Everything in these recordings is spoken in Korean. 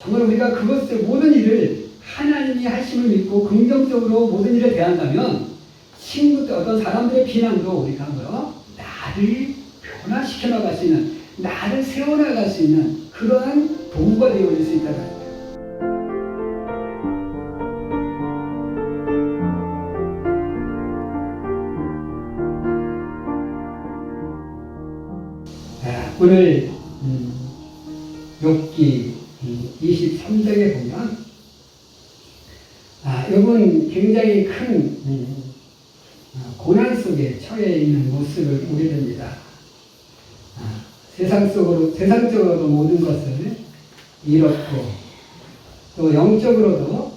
정말 우리가 그것을 모든 일을 하나님이 하심을 믿고 긍정적으로 모든 일에 대한다면 친구들 어떤 사람들의 비난도 우리가 뭐요 나를 변화시켜 나갈 수 있는 나를 세워 나갈 수 있는 그러한 도구가 되어질 수 있다는 거예요. 자, 오늘 음, 욥기 23장에 보면 아, 이건 굉장히 큰 음, 아, 고난 속에 처해 있는 모습을 보게 됩니다. 아, 세상 속으로 세상적으로도 모든 것을 잃었고 또 영적으로도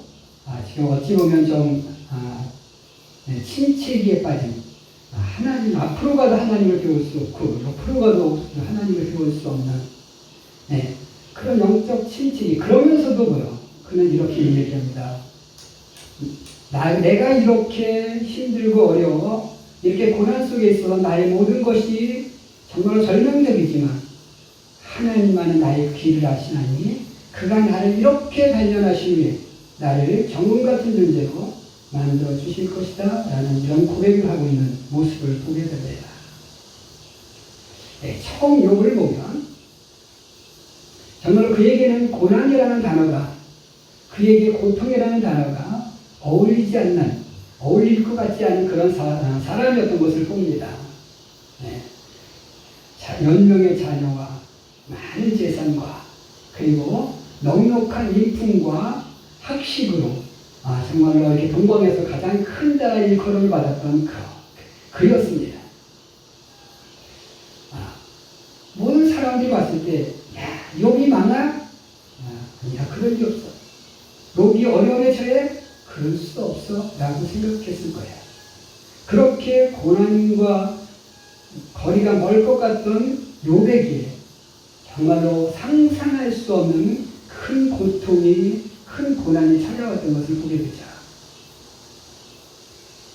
아, 지금 어찌 보면 좀 아, 네, 침체기에 빠진 아, 하나님 앞으로 가도 하나님을 배울 수 없고 옆으로 가도 하나님을 배울 수 없는 네, 그런 영적 침체기 그러면서도 뭐요? 그는 이렇게 얘기합니다. 나, 내가 이렇게 힘들고 어려워 이렇게 고난 속에 있어 나의 모든 것이 정말 절망적이지만 하나님만은 나의 귀를 아시나니 그가 나를 이렇게 단련하시니 나를 정금 같은 존재로 만들어 주실 것이다 라는 이런 고백을 하고 있는 모습을 보게 됩니다. 네, 처음 욕을 보면 정말 그에게는 고난이라는 단어가 그에게 고통이라는 단어가 어울리지 않는 어울릴 것 같지 않은 그런 사, 아, 사람이었던 것을 봅니다. 네. 자, 연명의 자녀와 많은 재산과 그리고 넉넉한 인품과 학식으로 아, 정말로 이렇게 동방에서 가장 큰 자의 일컬음을 받았던 그, 그였습니다. 아, 모든 사람들이 봤을 때, 야, 욕이 많아? 아, 아니야, 그럴 리 없어. 욕이 어려움에 처해? 그럴 수 없어. 라고 생각했을 거야. 그렇게 고난과 거리가 멀 것 같던 요백에 정말로 상상할 수 없는 큰 고통이 큰 고난이 찾아왔던 것을 보게 되죠.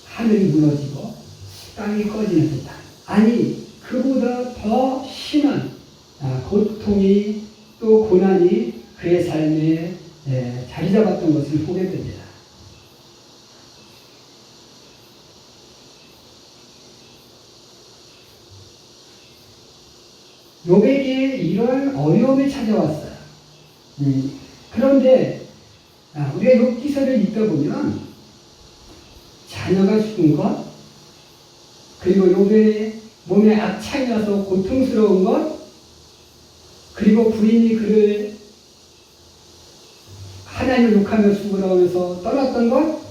하늘이 무너지고 땅이 꺼지는 듯한 아니 그보다 더 심한 아, 고통이 또 고난이 그의 삶에 예, 자리 잡았던 것을 보게 됩니다. 요백에 이러한 어려움이 찾아왔어요. 음, 그런데 아, 우리가 욥 기사를 읽다 보면 자녀가 죽은 것 그리고 욥의 몸에 악창이 나서 고통스러운 것 그리고 부인이 그를 하나님을 욕하며 죽으라고 하면서 떠났던 것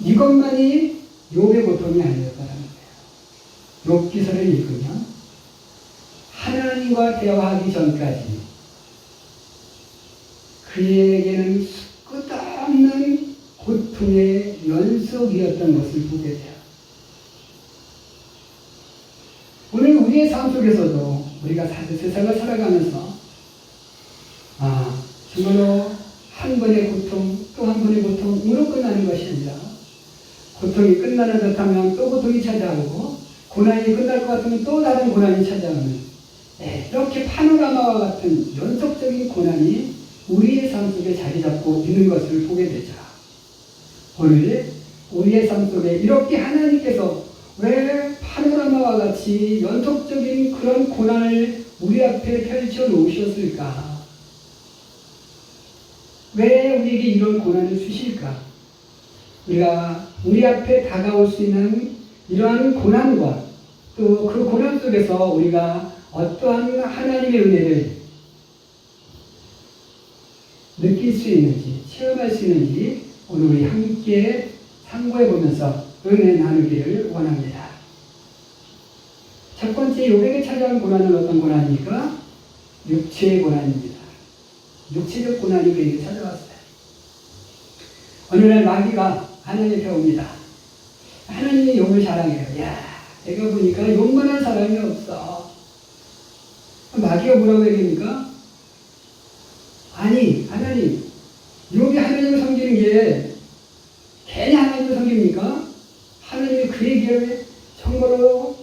이것만이 욥의 고통이 아니었다는 거예요. 욥 기사를 읽으면 하나님과 대화하기 전까지 그에게는 끝없는 고통의 연속이었던 것을 보게 돼요. 오늘 우리의 삶 속에서도 우리가 사실 세상을 살아가면서 아 정말로 한 번의 고통 또 한 번의 고통으로 끝나는 것이 아니라 고통이 끝나는 듯하면 또 고통이 찾아오고 고난이 끝날 것 같으면 또 다른 고난이 찾아오는 네, 이렇게 파노라마와 같은 연속적인 고난이 우리의 삶 속에 자리 잡고 있는 것을 보게 되죠. 오늘 우리의 삶 속에 이렇게 하나님께서 왜 파노라마와 같이 연속적인 그런 고난을 우리 앞에 펼쳐 놓으셨을까? 왜 우리에게 이런 고난을 주실까? 우리가 우리 앞에 다가올 수 있는 이러한 고난과 또 그 고난 속에서 우리가 어떠한 하나님의 은혜를 느낄 수 있는지, 체험할 수 있는지 오늘 우리 함께 참고해 보면서 은혜 나누기를 원합니다. 첫 번째 요백에 찾아온 고난은 어떤 고난입니까? 육체의 고난입니다. 육체적 고난이 그에게 찾아왔어요. 어느 날 마귀가 하나님께 옵니다. 하나님이 욕을 자랑해요. 야, 내가 보니까 욕만한 사람이 없어. 마귀가 뭐라고 얘기합니까? 아니, 하나님, 욕이 하나님을 섬기는 게 괜히 하나님을 섬깁니까? 하나님이 그에게 정말로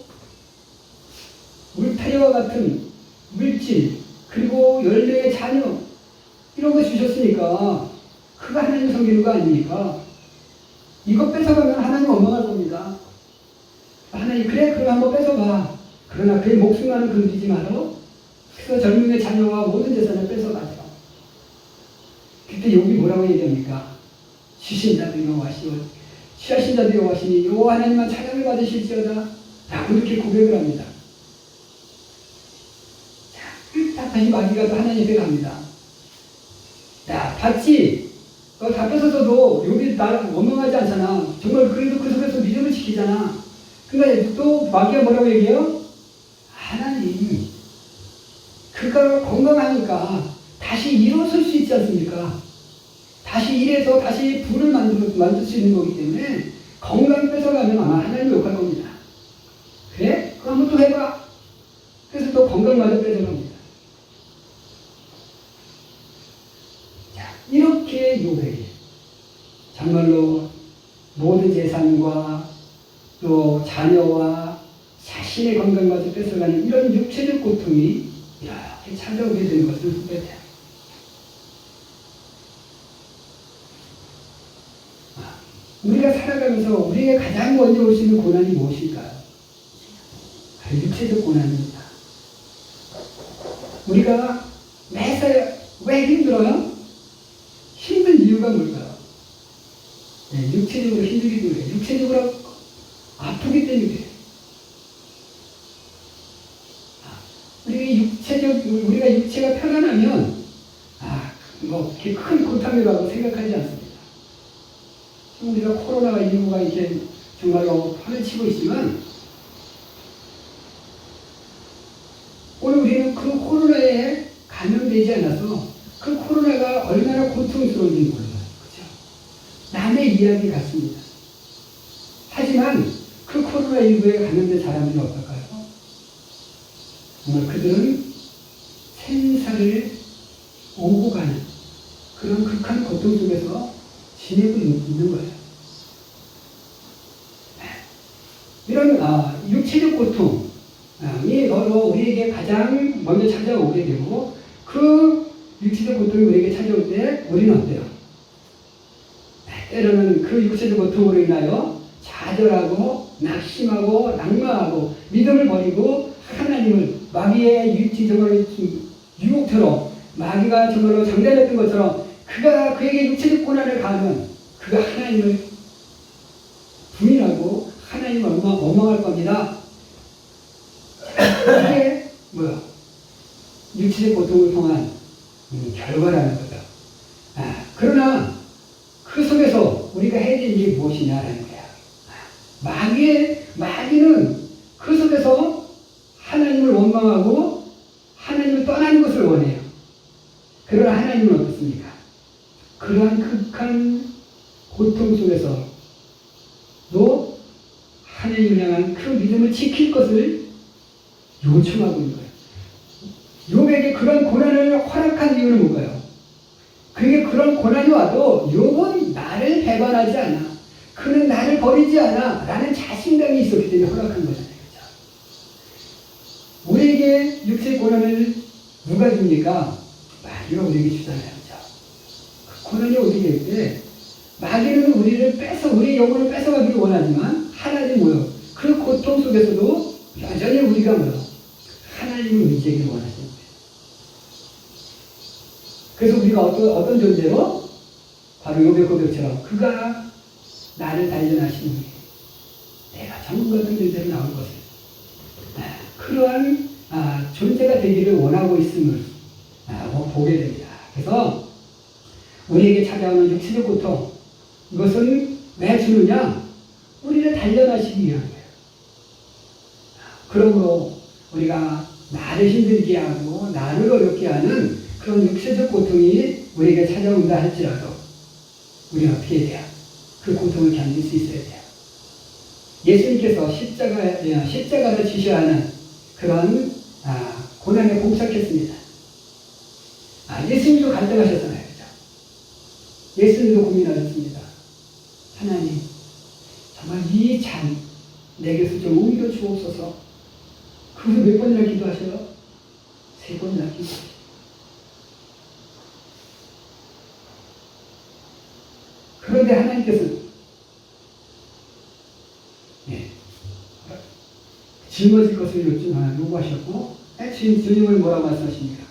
울타리와 같은 물질, 그리고 열매의 자녀 거 주셨으니까 그거 하나님 섬기는 거 아닙니까? 이거 뺏어가면 하나님 원망할 겁니다. 하나님 그래 그럼 한번 뺏어봐. 그러나 그의 목숨만은 건드리지 마라. 그래서 젊은의 자녀와 모든 재산을 뺏어가죠. 그때 여기 뭐라고 얘기합니까? 주신자도 여호와시오 취하신자도 여호와시니 여호와 하나님만 찬양을 받으실지어다 라고 이렇게 고백을 합니다. 자, 다시 마귀가 또 하나님 앞에 갑니다. 야, 봤지? 너다 뺏어서도 여기 나를 원망하지 않잖아. 정말 그래도 그 속에서 믿음을 지키잖아. 그러니까 또 마귀가 뭐라고 얘기해요? 하나님, 그가 건강하니까 다시 일어설 수 있지 않습니까? 다시 일해서 다시 불을 만들, 만들 수 있는 거기 때문에 건강 뺏어가면 아마 하나님 욕할 겁니다. 그래? 그럼 한번 또 해봐. 그래서 또 건강마저 뺏어갑니다. 자, 이렇게 요백이 정말로 모든 재산과 또 자녀와 자신의 건강마저 뺏어가는 이런 육체적 고통이 찾아오게 되는 것을 후회돼요. 아, 우리가 살아가면서 우리에게 가장 먼저 올 수 있는 고난이 무엇일까요? 육체적 고난입니다. 우리가 매사에 왜 힘들어요? 힘든 이유가 뭘까요? 네, 육체적으로 힘들기 때문에 육체적으로 아프기 때문에 아, 우리 육체적 우리가 육체가 편안하면 아뭐 이렇게 큰 고통이라고 생각하지 않습니다. 지금 우리가 코로나가 이후가 이제 정말로 판을 치고 있지만 오늘 우리는 그 코로나에 감염되지 않아서 그 코로나가 얼마나 고통스러운지 몰라요. 그죠? 남의 이야기 같습니다. 하지만 그 코로나19에 감염된 사람들은 어떨까요? 정말 그들은 생사를 오고 가는 그런 극한 고통 속에서 지내고 있는 거예요. 이런 아, 육체적 고통이 바로 우리에게 가장 먼저 찾아오게 되고 그 육체적 고통이 우리에게 찾아올 때 우리는 어때요? 때로는 그 육체적 고통으로 인하여 좌절하고 낙심하고 낙마하고 믿음을 버리고 하나님을 마귀의 유치 정말 유혹처럼 마귀가 정말로 장난했던 것처럼 그가 그에게 육체적 고난을 가하면 그가 하나님을 부인하고 하나님을 원망, 원망할 겁니다. 이게 뭐야? 육체적 고통을 통한 음, 결과라는 거죠. 아, 그러나 그 속에서 우리가 해야 될 일이 무엇이냐라는 거야. 마귀의, 마귀는 그 속에서 하나님을 원망하고 하나님을 떠나는 것을 원해요. 그러나 하나님은 어떻습니까? 그러한 극한 고통 속에서 도 하나님을 향한 그 믿음을 지킬 것을 요청하고 있는 거예요. 욥에게 그런 고난을 허락한 이유는 뭔가요? 그게 그런 고난이 와도 욥은 나를 배반하지 않아. 그는 나를 버리지 않아. 라는 자신감이 있었기 때문에 허락한 거잖아요. 그죠? 우리에게 육체 고난을 누가 줍니까? 마귀가 우리에게 주잖아요. 그 고난이 어떻게 할 때, 마귀는 우리를 뺏어, 우리 영혼을 뺏어가기를 원하지만, 하나님 뭐요? 그 고통 속에서도 여전히 우리가 뭐요? 하나님을 의지하기를 원하시는 거예요. 그래서 우리가 어떤, 어떤 존재로? 바로 요배 고백처럼 그가 나를 단련하시는 분 내가 전문 같은 존재로 나올 것을 아, 그러한 아, 존재가 되기를 원하고 있음을 아, 보게 됩니다. 그래서 우리에게 찾아오는 육체적 고통 이것은 왜 주느냐? 우리를 단련하시기 위한 거예요. 그러므로 우리가 나를 힘들게 하고 나를 어렵게 하는 그런 육체적 고통이 우리에게 찾아온다 할지라도 우리는 어떻게 해야? 그 고통을 견딜 수 있어야 돼요. 예수님께서 십자가, 십자가를 지셔야 하는 그런 아, 고난에 봉착했습니다. 아, 예수님도 갈등하셨잖아요. 그죠? 예수님도 고민하셨습니다. 하나님, 정말 이 잔, 내게서 좀 옮겨 주옵소서. 그래서 몇 번이나 기도하셔요? 세 번이나 기도하셔요. 그런데 하나님께서 예, 짊어질 것을 요청, 아, 요구하셨고 예, 주님, 주님을 뭐라고 말씀하십니까?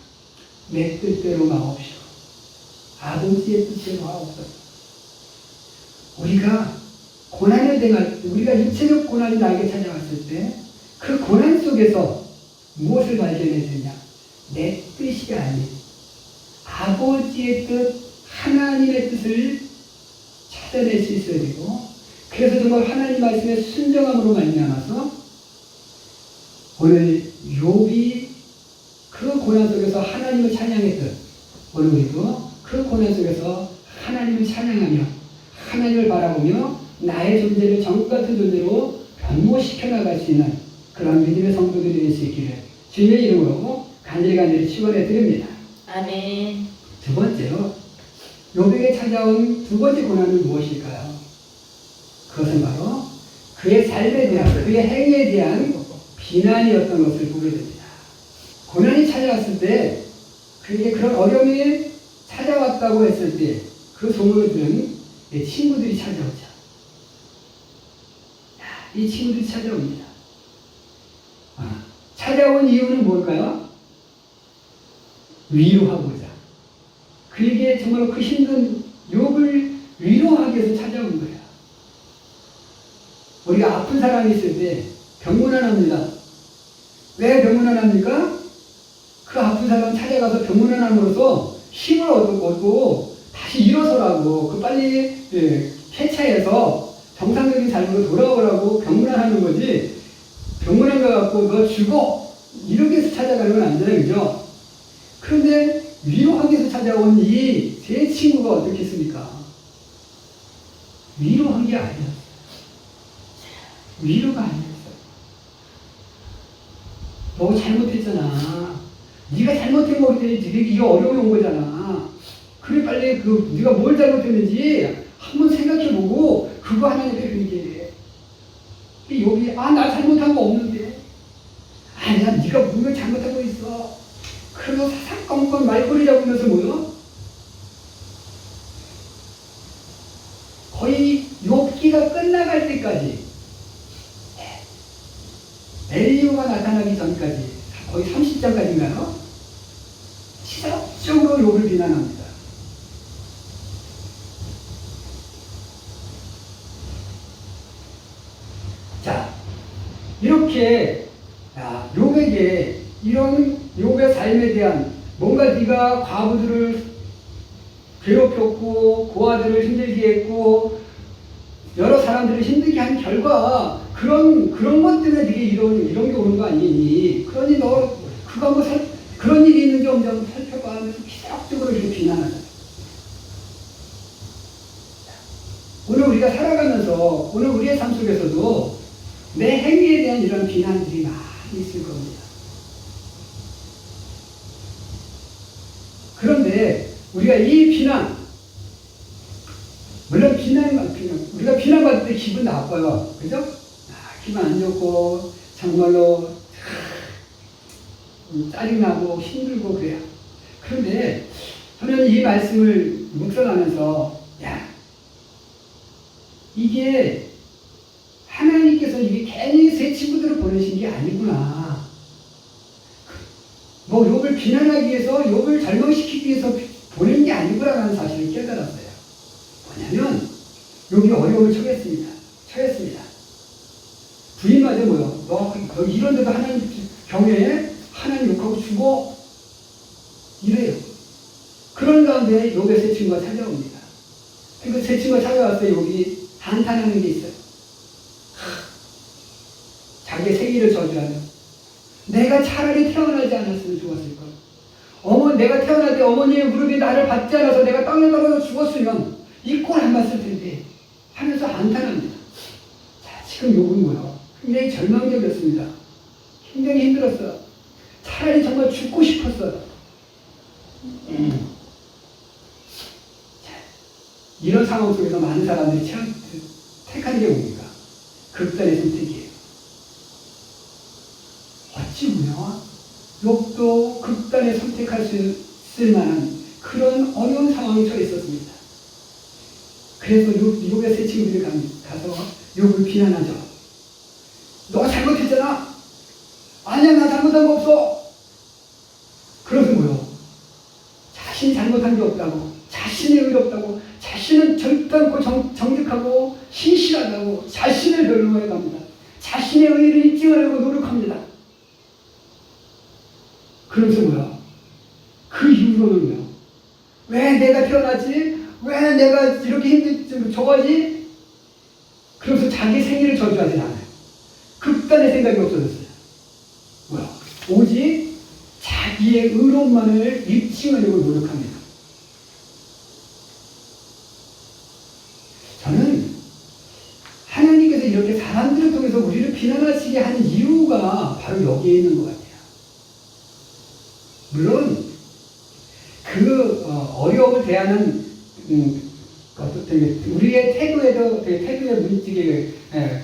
내 뜻대로 마옵시오. 아버지의 뜻대로 하옵소서. 우리가 고난을 당할 때, 우리가 육체적 고난이 나에게 찾아왔을 때, 그 고난 속에서 무엇을 발견해야 되냐? 내 뜻이 아닌 아버지의 뜻, 하나님의 뜻을 찾아낼 수 있어야 되고, 그래서 정말 하나님 말씀에 순정함으로 말미암아서 오늘 욥이 그 고난 속에서 하나님을 찬양했던 오늘 우리도 그 고난 속에서 하나님을 찬양하며 하나님을 바라보며 나의 존재를 정국 같은 존재로 변모시켜 나갈 수 있는 그런 믿음의 성도들이 될 수 있기를 주님의 이름으로 간절히 간절히 축원해 드립니다. 아멘. 두 번째로 요백에 찾아온 두 번째 고난은 무엇일까요? 그것은 바로 그의 삶에 대한 그의 행위에 대한 비난이었던 것을 보게 됩니다. 고난이 찾아왔을 때 그에게 그런 어려움이 찾아왔다고 했을 때 그 소문을 들은 내 친구들이 찾아오죠. 야, 이 친구들이 찾아옵니다. 아, 찾아온 이유는 뭘까요? 위로하고자. 그에게 정말 그 힘든 욕을 위로하기 위해서 찾아온 거야. 우리가 아픈 사람이 있을 때 병문안 합니다. 왜 병문안 합니까? 그 아픈 사람 찾아가서 병문안함으로써 힘을 얻고, 다시 일어서라고 그 빨리 예, 쾌차해서 정상적인 삶으로 돌아오라고 병문안하는 거지 병문안 가갖고 너 죽어 이렇게 해서 찾아가는 건 아니잖아요 그죠? 그런데 위로하기 위해서 찾아온 이 세 친구가 어떻게 했습니까? 위로한 게 아니었어요. 위로가 아니었어요. 너 잘못했잖아. 네가 잘못한 거기 때문에 네가 온 거잖아. 그래 빨리 그 네가 뭘 잘못했는지 한번 생각해보고 그거 하나님께 회개해. 여기 아 나 잘못한 거 없는데 아니야 네가 뭔가 잘못하고 있어. 그러면 사사건건 말꼬리 잡으면서 뭐요? 거의 욥기가 끝나갈 때까지 엘리오가 나타나기 전까지 거의 30장까지인가요? 지속적으로 욥을 비난합니다. 자, 이렇게 야, 욥에게 이런 욥의 삶에 대한 뭔가 네가 과부들을 괴롭혔고 고아들을 힘들게 했고 여러 사람들을 힘들게 한 결과 그런 그런 것 때문에 네게 이런 이런 게 오는 거 아니니? 그러니 너 그거 한번 살 그런 일이 있는지 없는지 한번 살펴봐 하면서 기적적으로 이렇게 비난하잖아. 오늘 우리가 살아가면서 오늘 우리의 삶 속에서도 내 행위에 대한 이런 비난들이 많이 있을 겁니다. 그런데 우리가 이 비난, 물론 비난, 비난 우리가 비난받을 때 기분 나빠요. 그죠? 아, 기분 안 좋고, 정말로, 음, 짜증나고, 힘들고, 그래요. 그런데, 저는 이 말씀을 묵상하면서, 야, 이게, 하나님께서 이게 괜히 새 친구들을 보내신 게 아니구나. 뭐 욕을 비난하기 위해서 욕을 절망시키기 위해서 보낸 게 아니구나라는 사실을 깨달았어요. 뭐냐면 욕이 어려움을. 처했습니다. 부인마저 뭐요? 너 거기 이런 데도 하나님 경외에 하나님 욕하고 죽어 이래요. 그런 가운데 욕의 새 친구가 찾아옵니다. 그새 친구가 찾아왔어요. 욕이 한탄하는 게 있어요. 자기의 생일을 저주하며 내가 차라리 태어나지 않았으면 좋았을 걸. 어머, 내가 태어날 때 어머니의 무릎이 나를 받지 않아서 내가 땅에 떨어져 죽었으면 이 꼴 안 봤을 텐데 하면서 안타납니다. 자, 지금 욕은 뭐야? 굉장히 절망적이었습니다. 굉장히 힘들었어요. 차라리 정말 죽고 싶었어요. 음. 자, 이런 상황 속에서 많은 사람들이 참 택하는 게 뭡니까? 극단의 선택이에요. 어찌 보면 욕도 극단에 선택할 수 있을 만한 그런 어려운 상황에 처해 있었습니다. 그래서 요, 요게 세 친구들이 가- 가서 욕을 비난하죠. 너 잘못했잖아. 아니야, 나 잘못한 거 없어. 그래서 뭐요? 자신이 잘못한 게 없다고, 자신이 의롭다고, 자신은 절단고 정, 정직하고 신실하다고 자신을 변호해 갑니다. 자신의 의를 입증하려고 노력합니다. 그러면서 뭐야? 그 이후로는요. 왜 내가 태어났지? 왜 내가 이렇게 힘들, 저거지? 그러면서 자기 생일을 저주하지 않아요. 극단의 생각이 없어졌어요. 오직 자기의 의로움만을 입증하려고 노력합니다. 저는 하나님께서 이렇게 사람들을 통해서 우리를 비난하시게 하는 이유가 바로 여기에 있는 것 같아요. 물론 그 어, 어려움을 대하는 음, 우리의 태도에도 태도의 문직의 예,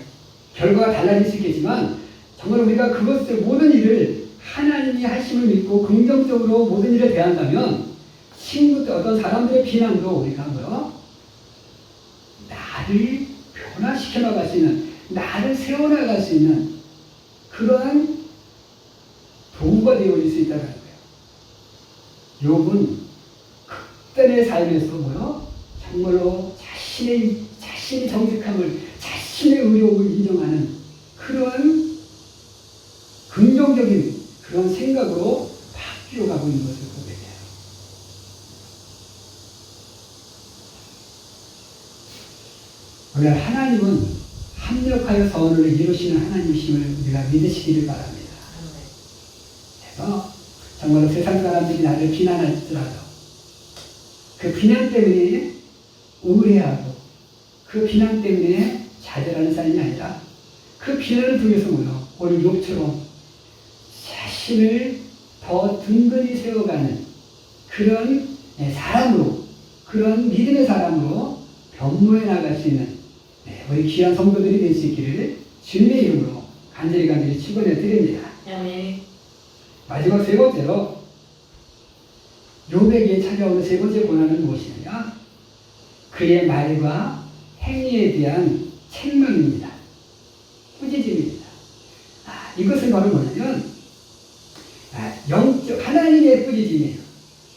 결과가 달라질 수 있겠지만 정말 우리가 그것을 모든 일을 하나님이 하심을 믿고 긍정적으로 모든 일을 대한다면 친구들 어떤 사람들의 비난도 우리가 뭐요 나를 변화시켜 나갈 수 있는 나를 세워 나갈 수 있는 그러한 도구가 되어질 수 있다는 거예요. 욥은 극단의 삶에서 뭐요? 정말로 자신의 자신의 정직함을 자신의 의로움을 인정하는 그런 긍정적인 그런 생각으로 바뀌어 가고 있는 것을 보게 돼요. 오늘 하나님은 합력하여 선을 이루시는 하나님이심을 우리가 믿으시기를 바랍니다. 그래서 정말로 세상 사람들이 나를 비난할지라도 그 비난 때문에 우울해하고 그 비난 때문에 좌절하는 사람이 아니라 그 비난을 통해서 뭐요? 오늘 욕처럼 자 신을 더 든든히 세워가는 그런 예, 사람으로 그런 믿음의 사람으로 변모해 나갈 수 있는 네, 우리 귀한 성도들이 될 수 있기를 주님의 이름으로 간절히 간절히 축원해 드립니다. 마지막 세 번째로 요백에 찾아오는 세 번째 고난은 무엇이냐? 그의 말과 행위에 대한 책망입니다. 꾸짖음입니다. 아, 이것은 바로 뭐냐면 꾸짖음이에요.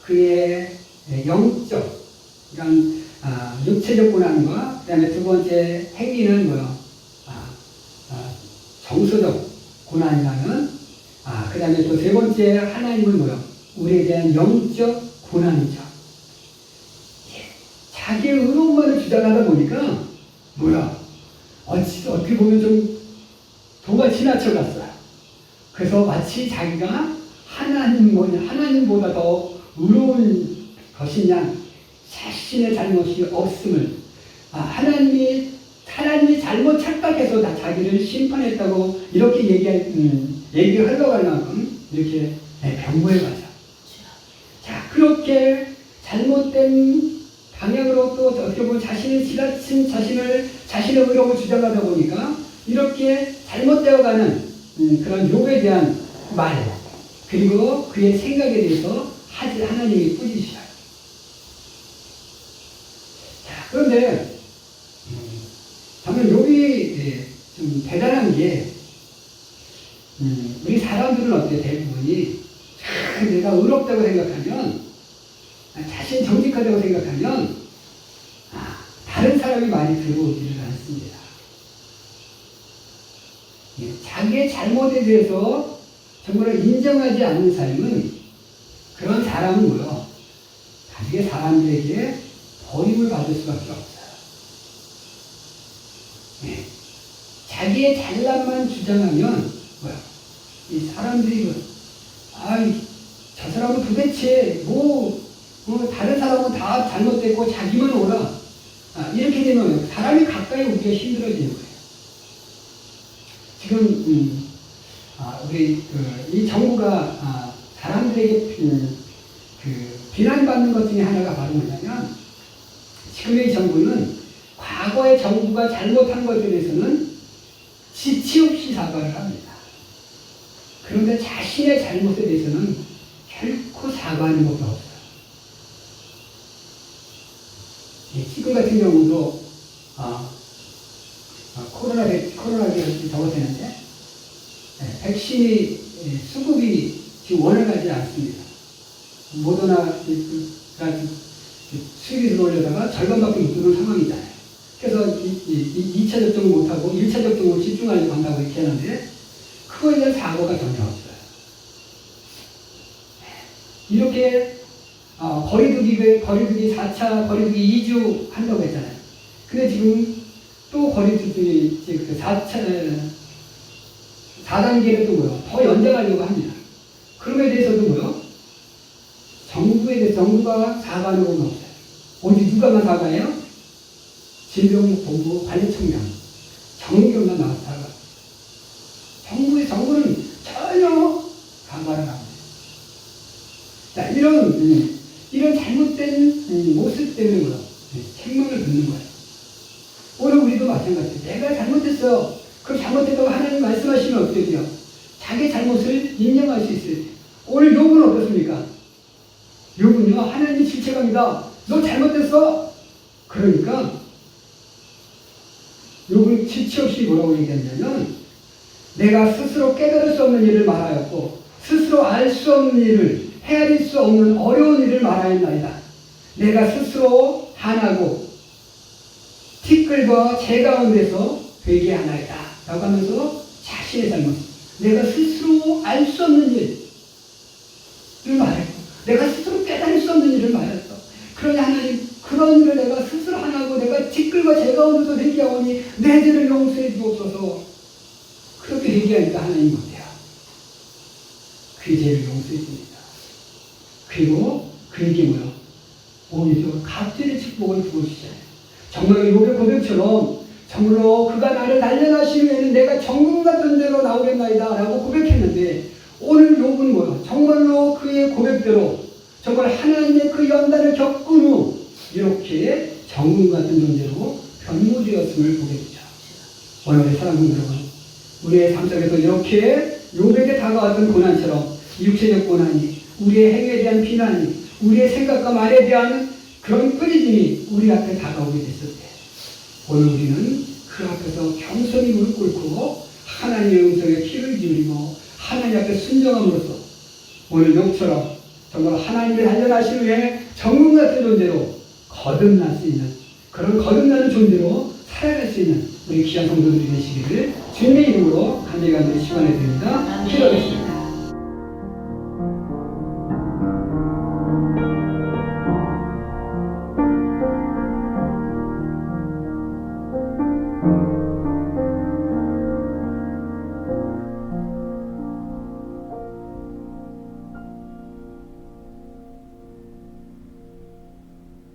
그의 영적 이런 아, 육체적 고난과 그다음에 두 번째 행위는 뭐요? 아, 아, 정서적 고난이라면 아, 그 다음에 또 세 번째 하나님은 뭐요? 우리에 대한 영적 고난이죠. 예, 자기의 의로움만을 주장하다 보니까, 뭐야? 어찌, 어떻게 보면 좀 도가 지나쳐갔어요. 그래서 마치 자기가 하나님, 뭐, 하나님보다 더 의로운 것이냐, 자신의 잘못이 없음을, 아, 하나님이, 하나님이 잘못 착각해서 다 자기를 심판했다고 이렇게 얘기할, 음, 얘기를 할 만큼 이렇게 네, 변모해 가죠. 자, 그렇게 잘못된 방향으로 또 어떻게 보면 자신이 지나친 자신을, 자신의 의로움을 주장하다 보니까 이렇게 잘못되어 가는 음, 그런 욕에 대한 말, 그리고 그의 생각에 대해서 하나님이 꾸짖으셔요. 자, 그런데, 음, 저는 욕이 예, 좀 대단한 게, 음, 우리 사람들은 어때 대부분이 아, 내가 의롭다고 생각하면 아, 자신 정직하다고 생각하면 아, 다른 사람이 많이 들어오지를 않습니다. 예, 자기의 잘못에 대해서 정말 인정하지 않는 삶은 그런 사람은 뭐요? 나중에 사람들에게 버림을 받을 수밖에 없어요. 예, 자기의 잘남만 주장하면 뭐야? 이 사람들이 뭐, 아이, 저 사람은 도대체 뭐, 뭐 다른 사람은 다 잘못됐고 자기만 오라. 아, 이렇게 되면 사람이 가까이 오기가 힘들어지는 거예요. 지금 음, 아, 우리 그, 이 정부가 아, 사람들에게 음, 그 비난받는 것 중에 하나가 바로 뭐냐면 지금의 정부는 과거의 정부가 잘못한 것에 대해서는 지치 없이 사과를 합니다. 그런데 자신의 잘못에 대해서는 결코 사과하는 것도 없어요. 예, 지금 같은 경우도 아, 아, 코로나 백- 코로나 비를 적었었는데 예, 백신이 예, 수급이 지금 원활하지 않습니다. 모더나 수입이 들어오려다가 절반밖에 못 들어오는 상황이잖아요. 그래서 이, 이, 이 2차 접종을 못하고 1차 접종을 집중하려고 한다고 이렇게 하는데 그거에 대한 사고가 전혀 없어요. 이렇게 어, 거리두기, 거리두기 4차, 거리두기 2주 한다고 했잖아요. 근데 지금 또 거리두기 이제 그 4차, 4단계를 또 뭐요? 더 연장하려고 합니다. 그럼에 대해서도 뭐요? 정부에 대해 정부가 사과하는 건 없어요. 어디 누가만 사과해요? 질병본부 관리청장 나와서 사과. 정부의 정부는 전혀 안 합니다. 자 이런 음, 이런 잘못된 음, 모습 때문에 뭐야? 네, 책망을 듣는 거예요. 오늘 우리도 마찬가지예요. 내가 잘못했어. 그럼 잘못했다고 하나님 말씀하시면 어떻게 돼요? 자기 잘못을 인정할 수 있어요. 오늘 욕은 어떻습니까? 욕은요, 하나님이 질책합니다. 너 잘못했어. 그러니까, 욕은 지치 없이 뭐라고 얘기하냐면, 내가 스스로 깨달을 수 없는 일을 말하였고, 스스로 알 수 없는 일을, 헤아릴 수 없는 어려운 일을 말하였나이다. 내가 스스로 한하고, 티끌과 재 가운데서 되게 하나이다. 라고 하면서 자신의 잘못, 내가 스스로 알 수 없는 일을 말했고, 내가 스스로 깨달을 수 없는 일을 말했어. 그러니 하나님, 그런 일을 내가 스스로 하나고, 내가 티끌과 재 가운데서 되게 하오니, 내 죄를 용서해 주옵소서. 그렇게 얘기하니까 하나님 못해요. 그 죄를 용서해 줍니다. 그리고 그에게 뭐요? 오히려 갑절의 축복을 부어주잖아요. 정말 요의 고백처럼 정말로 그가 나를 단련하시면 내가 정금 같은 데로 나오겠나이다 라고 고백했는데 오늘 욥은 뭐야? 정말로 그의 고백대로 정말 하나님의 그 연단을 겪은 후 이렇게 정금 같은 존재로 변모되었음을 보게 되죠. 오늘의 사랑하는 여러분 우리의 삶 속에서 이렇게 욥에게 다가왔던 고난처럼 육체적 고난이 우리의 행위에 대한 비난이 우리의 생각과 말에 대한 그런 끊이짐이 우리 앞에 다가오게 됐을 때 오늘 우리는 그 앞에서 겸손히 무릎 꿇고 하나님의 음성에 귀를 기울이고 하나님 앞에 순종함으로써 오늘 욕처럼 정말 하나님의 단련하신 후에 정금 같은 존재로 거듭날 수 있는 그런 거듭나는 존재로 살아갈 수 있는 우리 귀한 성도들이 되시기를 주님의 이름으로 간절히 시간에 드립니다. 기도하겠습니다.